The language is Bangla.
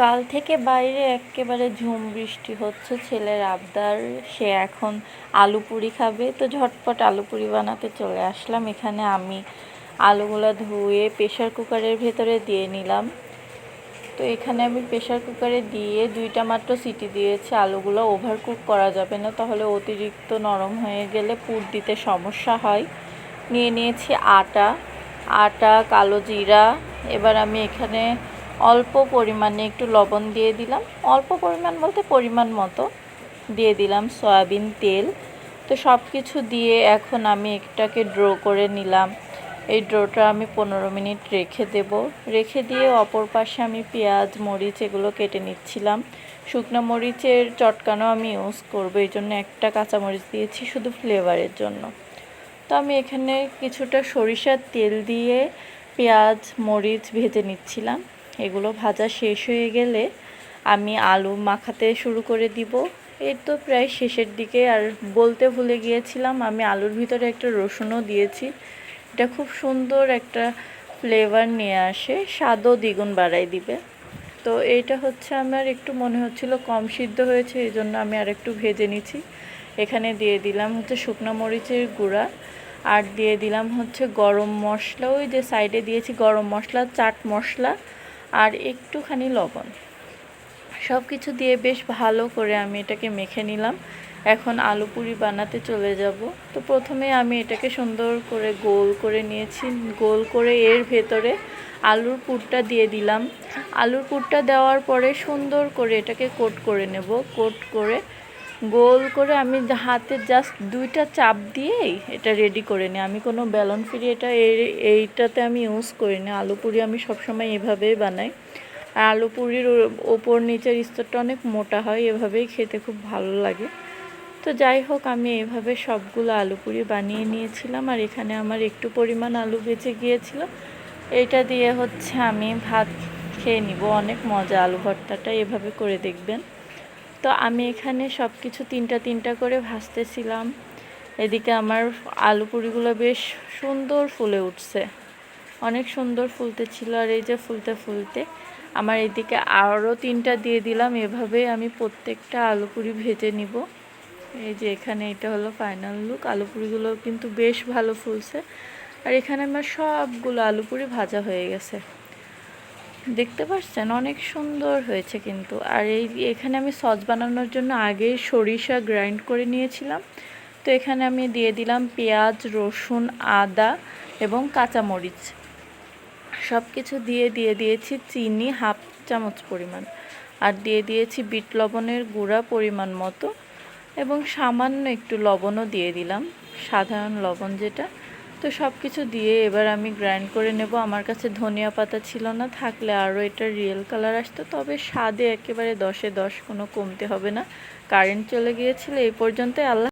কাল থেকে বাইরে একেবারে ঝুম বৃষ্টি হচ্ছে, ছেলের আবদার, সে এখন আলু পুরি খাবে। তো ঝটপট আলু পুরি বানাতে চলে আসলাম। এখানে আমি আলুগুলো ধুয়ে প্রেশার কুকারের ভেতরে দিয়ে নিলাম। তো এখানে আমি প্রেশার কুকারে দিয়ে দুইটা মাত্র সিটি দিয়েছি। আলুগুলো ওভার কুক করা যাবে না, তাহলে অতিরিক্ত নরম হয়ে গেলে পুর দিতে সমস্যা হয়। নিয়ে নিয়েছি আটা আটা, কালো জিরা। এবার আমি এখানে অল্প পরিমাণে একটু লবণ দিয়ে দিলাম। অল্প পরিমাণ বলতে পরিমাণ মতো দিয়ে দিলাম সয়াবিন তেল। তো সব কিছু দিয়ে এখন আমি এটাকে ড্র করে নিলাম। এই ড্রোটা আমি পনেরো মিনিট রেখে দেব। রেখে দিয়ে অপর পাশে আমি পেঁয়াজ, মরিচ এগুলো কেটে নিচ্ছিলাম। শুকনো মরিচের চটকানো আমি ইউজ করব, এই জন্য একটা কাঁচামরিচ দিয়েছি শুধু ফ্লেভারের জন্য। তো আমি এখানে কিছুটা সরিষার তেল দিয়ে পেঁয়াজ, মরিচ ভেজে নিচ্ছিলাম। এগুলো ভাজা শেষ হয়ে গেলে আমি আলু মাখাতে শুরু করে দিব। এই তো প্রায় শেষের দিকে আর বলতে ভুলে গিয়েছিলাম, আমি আলুর ভিতরে একটা রসুনও দিয়েছি। এটা খুব সুন্দর একটা ফ্লেভার নিয়ে আসে, স্বাদও দ্বিগুণ বাড়াই দিবে। তো এইটা হচ্ছে আমার একটু মনে হচ্ছিল কম সিদ্ধ হয়েছে, এই জন্য আমি আর একটু ভেজে নিচ্ছি। এখানে দিয়ে দিলাম হচ্ছে শুকনো মরিচের গুঁড়া, আর দিয়ে দিলাম হচ্ছে গরম মশলা। ওই যে সাইডে দিয়েছি গরম মশলা, চাট মশলা। আর একটুখানি লবণ। সব কিছু দিয়ে বেশ ভালো করে আমি এটাকে মেখে নিলাম। এখন আলু পুরি বানাতে চলে যাব। তো প্রথমে আমি এটাকে সুন্দর করে গোল করে নিয়েছি। গোল করে এর ভেতরে আলুর পুরটা দিয়ে দিলাম। আলুর পুরটা দেওয়ার পরে সুন্দর করে এটাকে কোট করে নেব। কোট করে গোল করে আমি হাতে জাস্ট দুইটা চাপ দিয়েই এটা রেডি করে নিই। আমি কোনো ব্যালন ফিরি এটা এইটাতে আমি ইউজ করি না। আলু পুরি আমি সবসময় এভাবেই বানাই। আর আলু পুরির ওপর নিচের স্তরটা অনেক মোটা হয়, এভাবেই খেতে খুব ভালো লাগে। তো যাই হোক, আমি এভাবে সবগুলো আলু পুরি বানিয়ে নিয়েছিলাম। আর এখানে আমার একটু পরিমাণ আলু বেঁচে গিয়েছিল। এইটা দিয়ে হচ্ছে আমি ভাত খেয়ে নিব। অনেক মজা আলু ভর্তাটা, এভাবে করে দেখবেন। তো আমি এখানে সব কিছু তিনটা তিনটা করে ভাজতেছিলাম। এদিকে আমার আলু পুরিগুলো বেশ সুন্দর ফুলে উঠছে। অনেক সুন্দর ফুলতে ছিল আর এই যে ফুলতে ফুলতে আমার এদিকে আরও তিনটা দিয়ে দিলাম এভাবে আমি প্রত্যেকটা আলু পুরি ভেজে নিব। এই যে এখানে এটা হলো ফাইনাল লুক আলু পুরিগুলো কিন্তু বেশ ভালো ফুলছে। আর এখানে আমার সবগুলো আলু পুরি ভাজা হয়ে গেছে। দেখতে পাচ্ছেন অনেক সুন্দর হয়েছে কিন্তু। আর এই এখানে আমি সস বানানোর জন্য আগে সরিষা গ্রাইন্ড করে নিয়েছিলাম। তো এখানে আমি দিয়ে দিলাম পেঁয়াজ, রসুন, আদা এবং কাঁচামরিচ। সব কিছু দিয়ে দিয়ে দিয়েছি চিনি হাফ চামচ পরিমাণ। আর দিয়ে দিয়েছি বিট লবণের গুঁড়া পরিমাণ মতো এবং সামান্য একটু লবণও দিয়ে দিলাম। সাধারণ লবণ যেটা। তো সব কিছু দিয়ে এবার আমি গ্রাইন্ড করে নেব। আমার কাছে ধনিয়া পাতা ছিল না, থাকলে আরও এটা রিয়েল কালার আসতো। তবে স্বাদে একেবারে দশে দশ কোনো কমতে হবে না। কারেন্ট চলে গিয়েছিল, এই পর্যন্ত আল্লাহ